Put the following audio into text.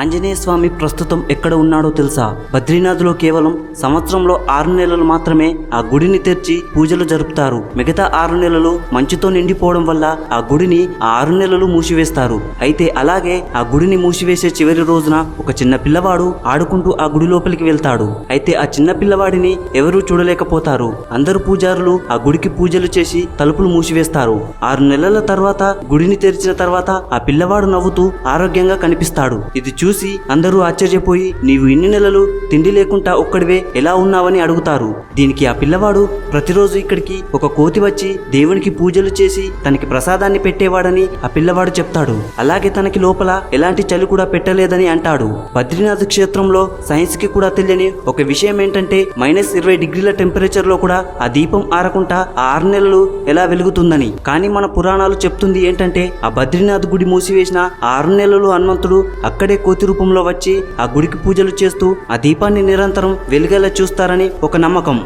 ఆంజనేయ స్వామి ప్రస్తుతం ఎక్కడ ఉన్నాడో తెలుసా? బద్రీనాథ్లో కేవలం సంవత్సరంలో ఆరు నెలలు మాత్రమే ఆ గుడిని తెరిచి పూజలు జరుపుతారు. మిగతా ఆరు నెలలు మంచుతో నిండిపోవడం వల్ల ఆ గుడిని ఆ ఆరు నెలలు మూసివేస్తారు. అయితే అలాగే ఆ గుడిని మూసివేసే చివరి రోజున ఒక చిన్న పిల్లవాడు ఆడుకుంటూ ఆ గుడి లోపలికి వెళ్తాడు. అయితే ఆ చిన్న పిల్లవాడిని ఎవరూ చూడలేకపోతారు. అందరు పూజారులు ఆ గుడికి పూజలు చేసి తలుపులు మూసివేస్తారు. ఆరు నెలల తర్వాత గుడిని తెరిచిన తర్వాత ఆ పిల్లవాడు నవ్వుతూ ఆరోగ్యంగా కనిపిస్తాడు. ఇది చూసి అందరూ ఆశ్చర్యపోయి నీవు ఇన్ని నెలలు తిండి లేకుండా ఒక్కడివే ఎలా ఉన్నావని అడుగుతారు. దీనికి ఆ పిల్లవాడు ప్రతిరోజు ఇక్కడికి ఒక కోతి వచ్చి దేవునికి పూజలు చేసి తనకి ప్రసాదాన్ని పెట్టేవాడని ఆ పిల్లవాడు చెప్తాడు. అలాగే తనకి లోపల ఎలాంటి చలి కూడా పెట్టలేదని అంటాడు. బద్రీనాథ్ క్షేత్రంలో సైన్స్కి కూడా తెలియని ఒక విషయం ఏంటంటే మైనస్ ఇరవై డిగ్రీల టెంపరేచర్లో కూడా ఆ దీపం ఆరకుండా ఆ ఆరు నెలలు ఎలా వెలుగుతుందని. కానీ మన పురాణాలు చెప్తుంది ఏంటంటే ఆ బద్రీనాథ్ గుడి మూసివేసిన ఆరు నెలలు హనుమంతుడు అక్కడే కోతి రూపంలో వచ్చి ఆ గుడికి పూజలు చేస్తూ ఆ దీపాన్ని నిరంతరం వెలుగేలా చూస్తారని ఒక నమ్మకం.